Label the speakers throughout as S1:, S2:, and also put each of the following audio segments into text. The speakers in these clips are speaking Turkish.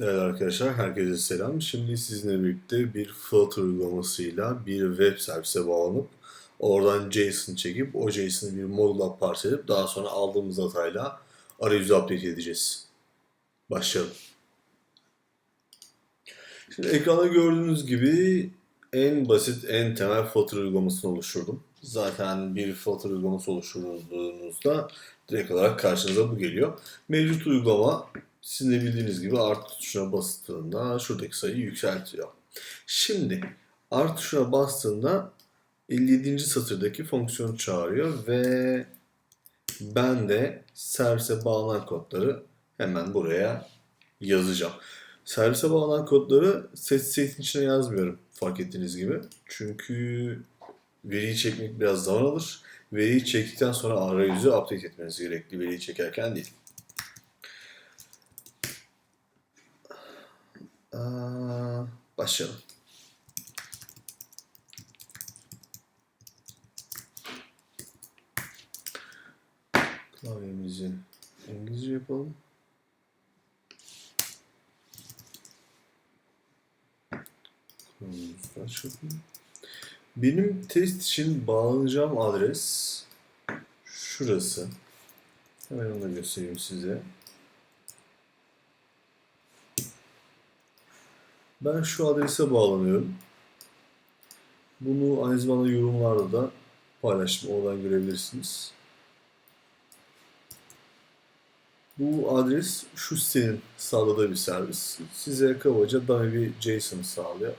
S1: Evet arkadaşlar, herkese selam. Şimdi sizinle birlikte bir Flutter uygulamasıyla bir web servise bağlanıp oradan JSON çekip o JSON'ı bir modula parse edip daha sonra aldığımız datayla arayüzü update edeceğiz. Başlayalım. Şimdi ekranda gördüğünüz gibi en basit, en temel Flutter uygulamasını oluşturdum. Zaten bir Flutter uygulaması oluşturduğunuzda direkt olarak karşınıza bu geliyor. Mevcut uygulama sizin de bildiğiniz gibi artı tuşuna bastığında şuradaki sayıyı yükseltiyor. Şimdi artı tuşuna bastığında 57. satırdaki fonksiyonu çağırıyor ve ben de servise bağlanan kodları hemen buraya yazacağım. Servise bağlanan kodları set setin içine yazmıyorum fark ettiğiniz gibi. Çünkü veriyi çekmek biraz zaman alır. Veriyi çektikten sonra arayüzü update etmeniz gerekli veriyi çekerken değil. Başlayalım. Klavyemizi İngilizce yapalım. Benim test için bağlanacağım adres şurası. Hemen onu da göstereyim size. Ben şu adrese bağlanıyorum. Bunu aynı zamanda yorumlarda da paylaştım. Oradan görebilirsiniz. Bu adres şu sitenin sağladığı bir servis. Size kabaca dummy bir JSON sağlıyor.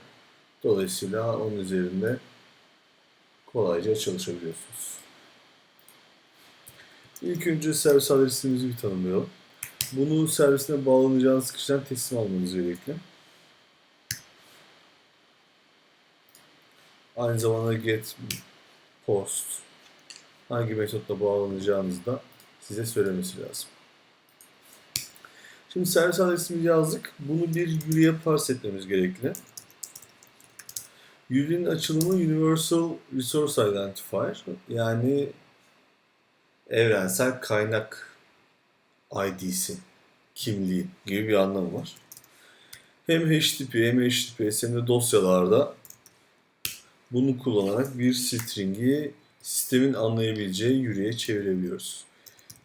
S1: Dolayısıyla onun üzerinde kolayca çalışabiliyorsunuz. İlk önce servis adresimizi bir tanımlayalım. Bunu servisine bağlanacağınız kişiden teslim almanız gerekli. Aynı zamanda get post hangi metotla bağlanacağınızı da size söylemesi lazım. Şimdi servis adresimizi yazdık. Bunu bir URI'ye parse etmemiz gerekli. URI'nin açılımı Universal Resource Identifier yani evrensel kaynak ID'si, kimliği gibi bir anlamı var. Hem HTTP hem HTTPS hem de dosyalarda bunu kullanarak bir string'i sistemin anlayabileceği URI'ye çevirebiliyoruz.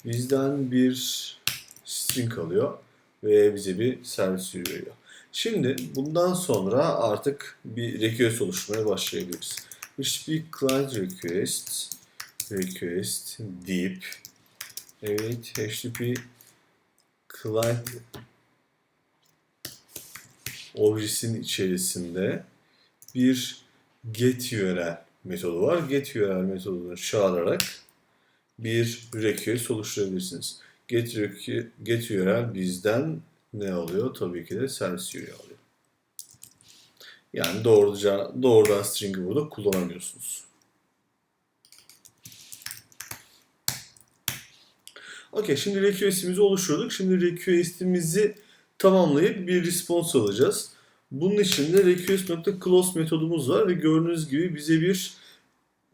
S1: Bizden bir string alıyor ve bize bir servis veriyor. Şimdi bundan sonra artık bir request oluşturmaya başlayabiliriz. HTTP client request request deep evet HTTP client objesinin içerisinde bir get URL metodu var. Get URL metodunu çağırarak bir request oluşturabilirsiniz. Get, get URL bizden ne alıyor? Tabii ki de servis URL alıyor. Yani doğruca, doğrudan string'i burada kullanamıyorsunuz. Okey şimdi request'imizi oluşturduk. Şimdi request'imizi tamamlayıp bir response alacağız. Bunun için de request.close metodumuz var ve gördüğünüz gibi bize bir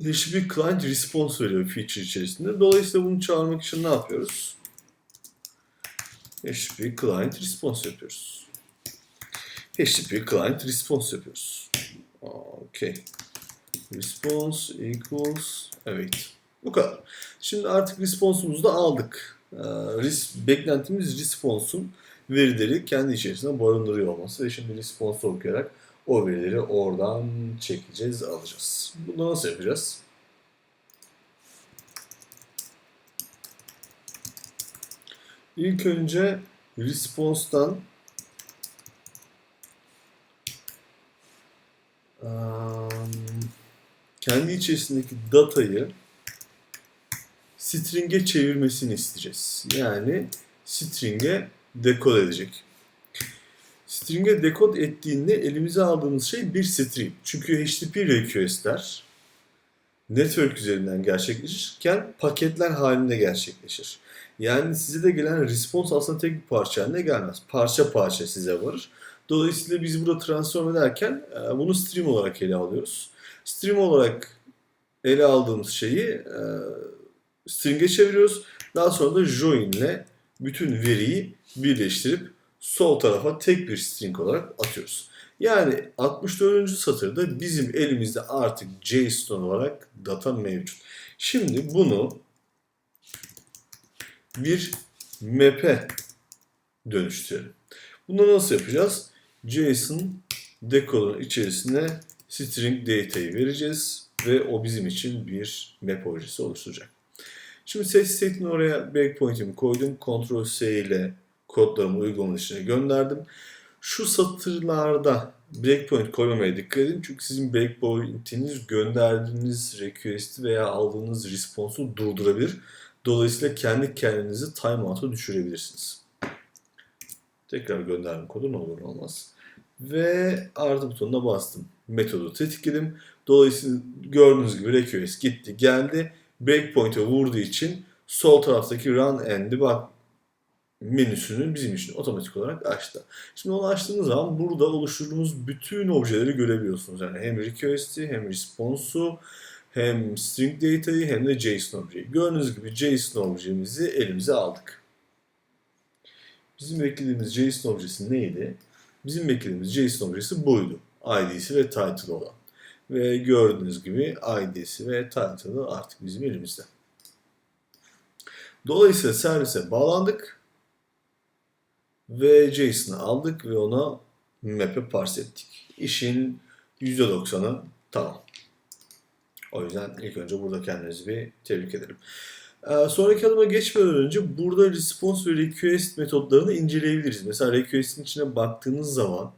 S1: HTTP client response veriyor feature içerisinde. Dolayısıyla bunu çağırmak için ne yapıyoruz? HTTP client response yapıyoruz. HTTP client response yapıyoruz. Okay. Response equals evet. Bu kadar. Şimdi artık response'umuzu da aldık. Ee, beklentimiz response'un verileri kendi içerisinde barındırıyor olması ve şimdi response okuyarak o verileri oradan çekeceğiz, alacağız. Bunu nasıl yapacağız? İlk önce response'dan kendi içerisindeki datayı string'e çevirmesini isteyeceğiz. Yani string'e dekod edecek. String'e dekod ettiğinde elimize aldığımız şey bir string. Çünkü HTTP request'ler network üzerinden gerçekleşirken paketler halinde gerçekleşir. Yani size de gelen response aslında tek bir parça haline gelmez. Parça parça size varır. Dolayısıyla biz burada transform ederken e, bunu stream olarak ele alıyoruz. Stream olarak ele aldığımız şeyi e, string'e çeviriyoruz. Daha sonra da join ile bütün veriyi birleştirip sol tarafa tek bir string olarak atıyoruz. Yani 64. satırda bizim elimizde artık JSON olarak data mevcut. Şimdi bunu bir map'e dönüştürelim. Bunu nasıl yapacağız? JSON decore'un içerisine string data'yı vereceğiz ve o bizim için bir map objesi oluşturacak. Şimdi set state'ini oraya breakpoint'imi koydum. Ctrl S ile kodlarımı uygulamanın içine gönderdim. Şu satırlarda breakpoint koymamaya dikkat edin. Çünkü sizin breakpoint'iniz gönderdiğiniz request'i veya aldığınız response'u durdurabilir. Dolayısıyla kendi kendinizi timeout'a düşürebilirsiniz. Tekrar gönderdim kodu ne olur ne olmaz. Ve artı butonuna bastım. Metodu tetikledim. Dolayısıyla gördüğünüz gibi request gitti geldi. Breakpoint'e vurduğu için sol taraftaki run and debug menüsünü bizim için otomatik olarak açtı. Şimdi onu açtığınız zaman burada oluşturduğumuz bütün objeleri görebiliyorsunuz. Yani hem request'i hem response'u hem string data'yı hem de JSON objeyi. Gördüğünüz gibi JSON objemizi elimize aldık. Bizim beklediğimiz JSON objesi neydi? Bizim beklediğimiz JSON objesi buydu. ID'si ve title'ı olan. Ve gördüğünüz gibi ID'si ve title'ı artık bizim elimizde. Dolayısıyla servise bağlandık ve JSON'ı aldık ve ona map'e parse ettik. İşin %90'ı tamam. O yüzden ilk önce burada kendinizi bir tebrik ederim. Ee, sonraki adıma geçmeden önce burada response ve request metotlarını inceleyebiliriz. Mesela request'in içine baktığınız zaman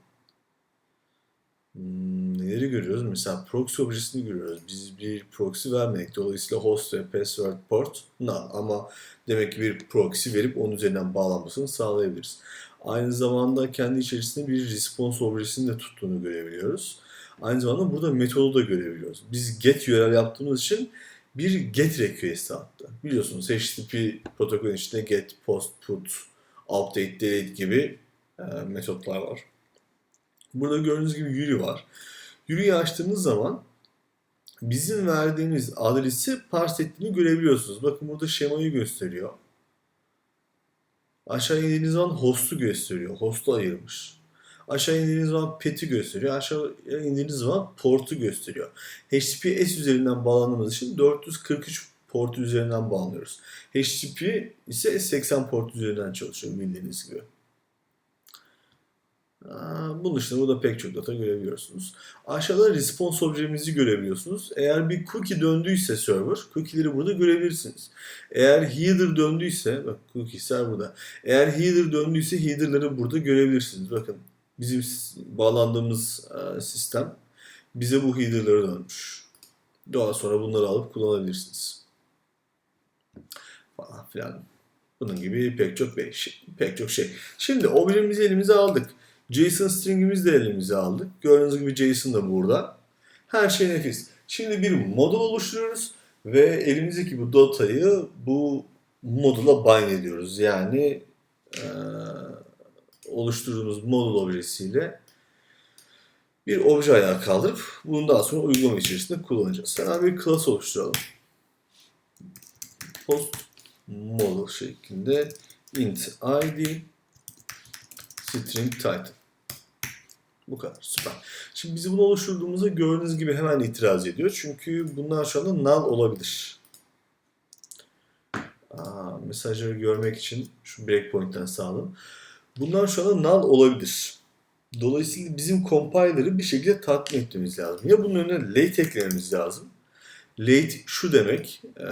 S1: hmm, neleri görüyoruz? Mesela proxy objesini görüyoruz. Biz bir proxy vermedik. Dolayısıyla host ve password port none. Ama demek ki bir proxy verip onun üzerinden bağlanmasını sağlayabiliriz. Aynı zamanda kendi içerisinde bir response objesini de tuttuğunu görebiliyoruz. Aynı zamanda burada metodu da görebiliyoruz. Biz get URL yaptığımız için bir get request attı. Biliyorsunuz HTTP protokolün içinde get, post, put, update, delete gibi e, metotlar var. Burada gördüğünüz gibi Yuri var. Yuri'yi açtığınız zaman bizim verdiğimiz adresi parse görebiliyorsunuz. Bakın burada şemayı gösteriyor. Aşağı indiğiniz zaman host'u gösteriyor. Host'u ayırmış. Aşağı indiğiniz zaman pet'i gösteriyor. Aşağı indiğiniz zaman port'u gösteriyor. HTTPS üzerinden bağlandığımız için 443 port üzerinden bağlanıyoruz. HTTP ise 80 port üzerinden çalışıyor bildiğiniz gibi. Bunun dışında burada pek çok data görebiliyorsunuz. Aşağıda response objemizi görebiliyorsunuz. Eğer bir cookie döndüyse server, cookie'leri burada görebilirsiniz. Eğer header döndüyse, bak cookies'ler burada. Eğer header döndüyse header'ları burada görebilirsiniz. Bakın bizim bağlandığımız sistem bize bu header'ları dönmüş. Daha sonra bunları alıp kullanabilirsiniz. Falan filan. Bunun gibi pek çok şey, pek çok şey. Şimdi objemizi elimize aldık. JSON stringimizi de elimize aldık. Gördüğünüz gibi JSON da burada. Her şey nefis. Şimdi bir modul oluşturuyoruz ve elimizdeki bu datayı bu modula bind ediyoruz. Yani e, oluşturduğumuz modul objesiyle bir obje ayağa kaldırıp bunu daha sonra uygulama içerisinde kullanacağız. Hemen bir class oluşturalım. Post model şeklinde int id string title. Bu kadar. Süper. Şimdi biz bunu oluşturduğumuzda gördüğünüz gibi hemen itiraz ediyor. Çünkü bunlar şu anda null olabilir. Aa, mesajları görmek için şu breakpoint'ten sağladım. Bunlar şu anda null olabilir. Dolayısıyla bizim compiler'ı bir şekilde tatmin etmemiz lazım. Ya bunun önüne late eklememiz lazım. Late şu demek, e,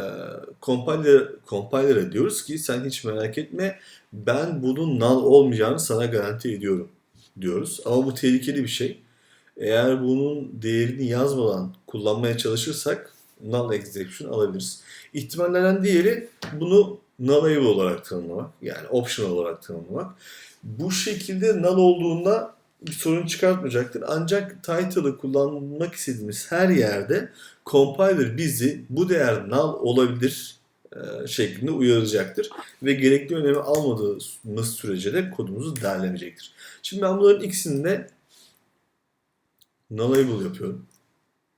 S1: compiler, compiler'a diyoruz ki sen hiç merak etme ben bunun null olmayacağını sana garanti ediyorum diyoruz. Ama bu tehlikeli bir şey. Eğer bunun değerini yazmadan kullanmaya çalışırsak null exception alabiliriz. İhtimallerden diğeri bunu nullable olarak tanımlamak. Yani optional olarak tanımlamak. Bu şekilde null olduğunda bir sorun çıkartmayacaktır. Ancak title'ı kullanmak istediğimiz her yerde compiler bizi bu değer null olabilir şeklinde uyaracaktır. Ve gerekli önemi almadığımız sürece de kodumuzu derlemeyecektir. Şimdi ben bunların ikisini nullable yapıyorum.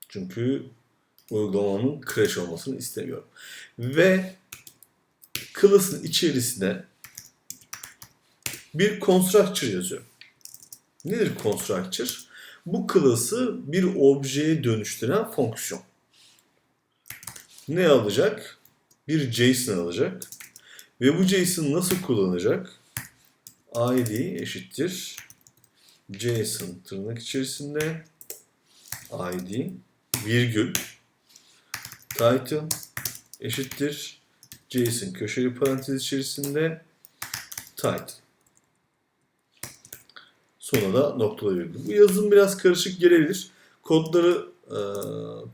S1: Çünkü uygulamanın crash olmasını istemiyorum. Ve class'ın içerisine bir constructor yazıyorum. Nedir constructor? Bu class'ı bir objeye dönüştüren fonksiyon. Ne alacak? Bir JSON alacak. Ve bu JSON nasıl kullanacak? id eşittir JSON tırnak içerisinde id virgül title eşittir JSON köşeli parantez içerisinde title. Sonra da noktalı virgül. Bu yazım biraz karışık gelebilir. Kodları e,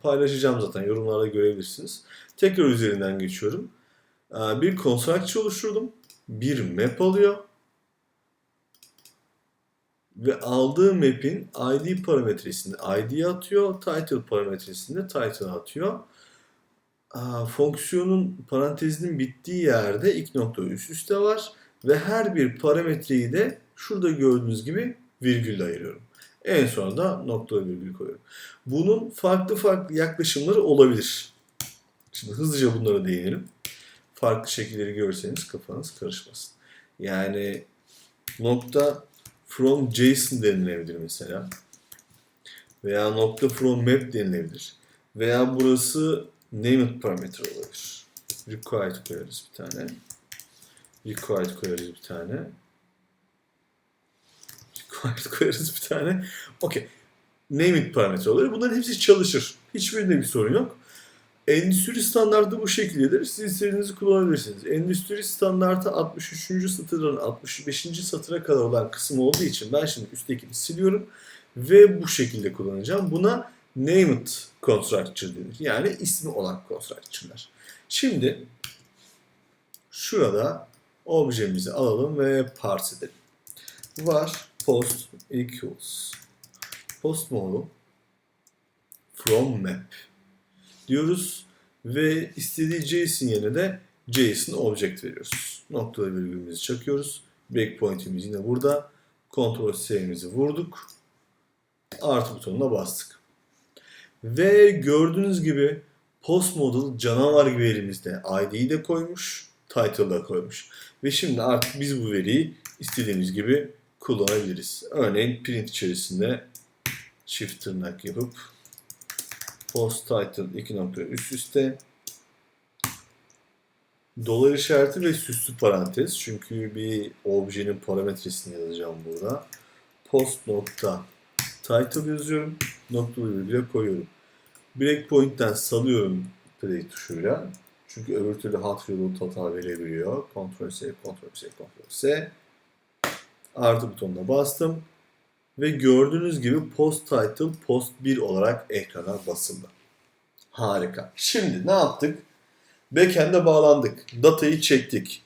S1: paylaşacağım zaten. Yorumlarda görebilirsiniz. Tekrar üzerinden geçiyorum. E, bir constructor oluşturdum. Bir map alıyor. Ve aldığı map'in id parametresini id'ye atıyor. Title parametresini title'a atıyor. Aa, fonksiyonun parantezinin bittiği yerde iki nokta üst üste var. Ve her bir parametreyi de şurada gördüğünüz gibi virgülle ayırıyorum. En sonra da nokta virgül koyuyorum. Bunun farklı farklı yaklaşımları olabilir. Şimdi hızlıca bunlara değinelim. Farklı şekilleri görseniz kafanız karışmasın. Yani nokta from JSON denilebilir mesela. Veya nokta from map denilebilir. Veya burası named parametre olabilir. Required koyarız bir tane. Required koyarız bir tane. Required koyarız bir tane. Okey. Named parametre olur. Bunların hepsi çalışır. Hiçbirinde bir sorun yok. Endüstri standartı bu şekildedir. Siz istediğinizi kullanabilirsiniz. Endüstri standartı 63. satırdan 65. satıra kadar olan kısım olduğu için ben şimdi üsttekini siliyorum ve bu şekilde kullanacağım. Buna named constructor denir. Yani ismi olan constructor'lar. Şimdi şurada objemizi alalım ve parse edelim. Var post equals post model from map diyoruz ve istediği JSON yerine de JSON object veriyoruz. Noktalı virgülümüzü çakıyoruz. Breakpoint'imiz yine burada. Ctrl C'mizi vurduk. Artı butonuna bastık. Ve gördüğünüz gibi post model canavar gibi elimizde ID'yi de koymuş, title'ı da koymuş. Ve şimdi artık biz bu veriyi istediğimiz gibi kullanabiliriz. Örneğin print içerisinde çift tırnak yapıp post title 2 nokta üst üste dolar işareti ve süslü parantez çünkü bir objenin parametresini yazacağım burada. Post nokta title yazıyorum. Noktalı virgüle koyuyorum. Breakpoint'ten salıyorum play tuşuyla. Çünkü öbür türlü hot reload hata verebiliyor. Ctrl C, Ctrl C, Ctrl C. Artı butonuna bastım. Ve gördüğünüz gibi post title post 1 olarak ekrana basıldı. Harika. Şimdi ne yaptık? Backend'e bağlandık. Datayı çektik.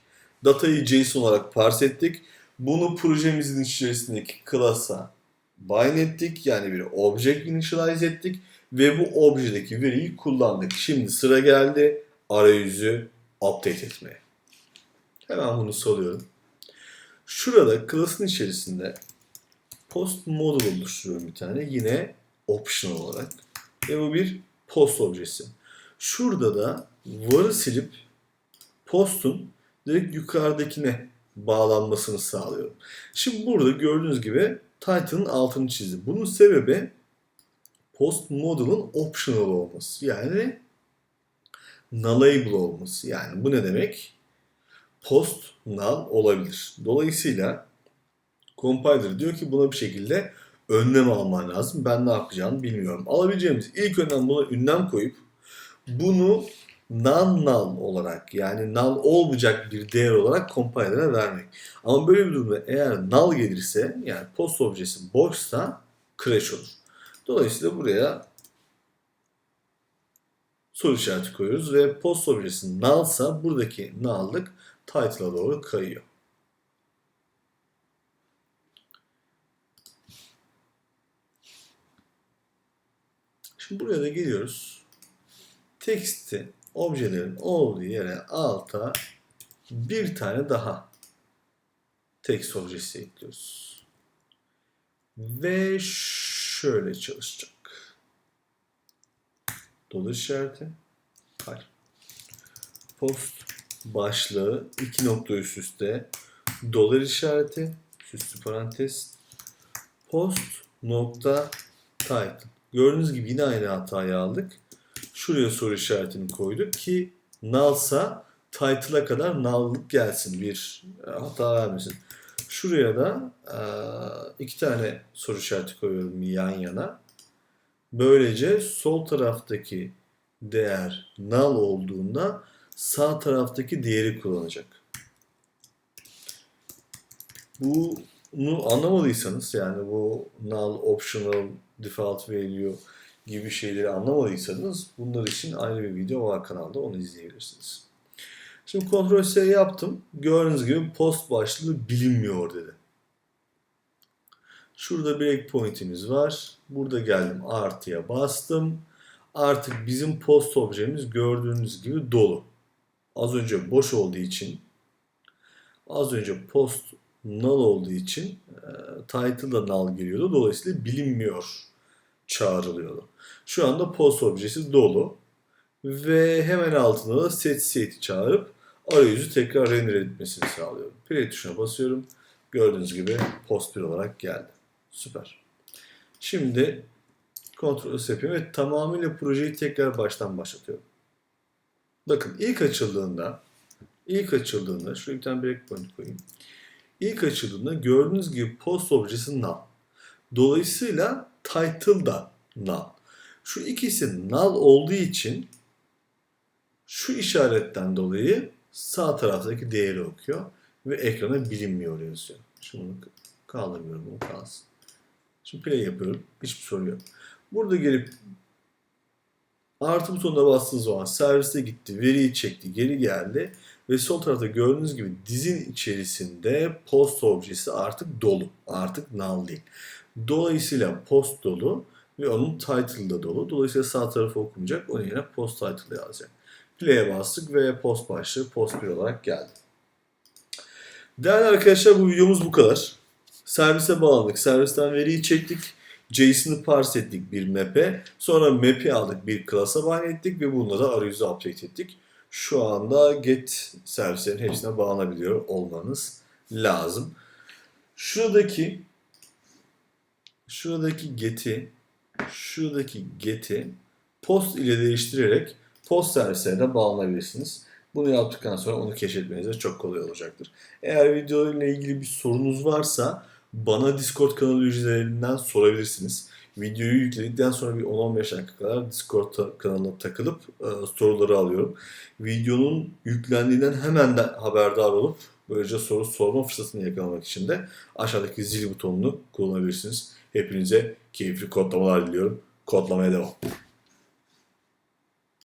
S1: Datayı JSON olarak parse ettik. Bunu projemizin içerisindeki class'a bind ettik. Yani bir object initialize ettik. Ve bu objedeki veriyi kullandık. Şimdi sıra geldi arayüzü update etmeye. Hemen bunu salıyorum. Şurada class'ın içerisinde post model oluşturuyorum bir tane. Yine optional olarak. Ve bu bir post objesi. Şurada da var'ı silip post'un direkt yukarıdakine bağlanmasını sağlıyorum. Şimdi burada gördüğünüz gibi title'ın altını çizdim. Bunun sebebi post model'ın optional olması. Yani nullable olması. Yani bu ne demek? Post null olabilir. Dolayısıyla compiler diyor ki buna bir şekilde önlem alman lazım. Ben ne yapacağımı bilmiyorum. Alabileceğimiz ilk önlem buna ünlem koyup bunu non-null olarak yani null olmayacak bir değer olarak compiler'a vermek. Ama böyle bir durumda eğer null gelirse yani post objesi boşsa crash olur. Dolayısıyla buraya soru işareti koyuyoruz ve post objesi nullsa buradaki null'lık title'a doğru kayıyor. Şimdi buraya da geliyoruz. Teksti objelerin olduğu yere alta bir tane daha text objesi ekliyoruz. Ve şöyle çalışacak. Dolar işareti. Hayır. Post başlığı iki nokta üst üste dolar işareti üstü parantez post nokta title. Gördüğünüz gibi yine aynı hatayı aldık. Şuraya soru işaretini koyduk ki nalsa title'a kadar nallık gelsin. Bir e, hata vermesin. Şuraya da e, iki tane soru işareti koyuyorum yan yana. Böylece sol taraftaki değer null olduğunda sağ taraftaki değeri kullanacak. Bunu anlamadıysanız yani bu null, optional, default value gibi şeyleri anlamadıysanız bunlar için ayrı bir video var kanalda onu izleyebilirsiniz. Şimdi Ctrl S yaptım. Gördüğünüz gibi post başlığı bilinmiyor dedi. Şurada breakpoint'imiz var. Burada geldim artıya bastım. Artık bizim post objemiz gördüğünüz gibi dolu. Az önce boş olduğu için az önce post null olduğu için e, title da null geliyordu. Dolayısıyla bilinmiyor çağrılıyordu. Şu anda post objesi dolu. Ve hemen altında da set state çağırıp arayüzü tekrar render etmesini sağlıyorum. Play tuşuna basıyorum. Gördüğünüz gibi post 1 olarak geldi. Süper. Şimdi kontrol S yapıyorum ve tamamıyla projeyi tekrar baştan başlatıyorum. Bakın ilk açıldığında ilk açıldığında şuraya bir tane breakpoint koyayım. İlk açıldığında gördüğünüz gibi post objesi null. Dolayısıyla title da null. Şu ikisi null olduğu için şu işaretten dolayı sağ taraftaki değeri okuyor ve ekrana bilinmiyor yazıyor. Şimdi bunu kaldırmıyorum, bunu kalsın. Şimdi play yapıyorum. Hiçbir sorun yok. Burada gelip artı butonuna bastığınız zaman servise gitti, veriyi çekti, geri geldi ve sol tarafta gördüğünüz gibi dizin içerisinde post objesi artık dolu. Artık null değil. Dolayısıyla post dolu ve onun title da dolu. Dolayısıyla sağ tarafı okumayacak. Onun yerine post title yazacak. Play'e bastık ve post başlığı post 1 olarak geldi. Değerli arkadaşlar bu videomuz bu kadar. Servise bağladık. Servisten veriyi çektik. JSON'ı parse ettik bir map'e. Sonra map'i aldık bir class'a bind ettik ve bununla da arayüzü update ettik. Şu anda get servislerin hepsine bağlanabiliyor olmanız lazım. Şuradaki şuradaki get'i şuradaki get'i post ile değiştirerek post servislerine bağlanabilirsiniz. Bunu yaptıktan sonra onu keşfetmeniz de çok kolay olacaktır. Eğer video ile ilgili bir sorunuz varsa bana Discord kanalı ücretlerinden sorabilirsiniz. Videoyu yükledikten sonra bir 10-15 dakika kadar Discord kanalına takılıp e, soruları alıyorum. Videonun yüklendiğinden hemen de haberdar olup böylece soru sorma fırsatını yakalamak için de aşağıdaki zil butonunu kullanabilirsiniz. Hepinize keyifli kodlamalar diliyorum. Kodlamaya devam.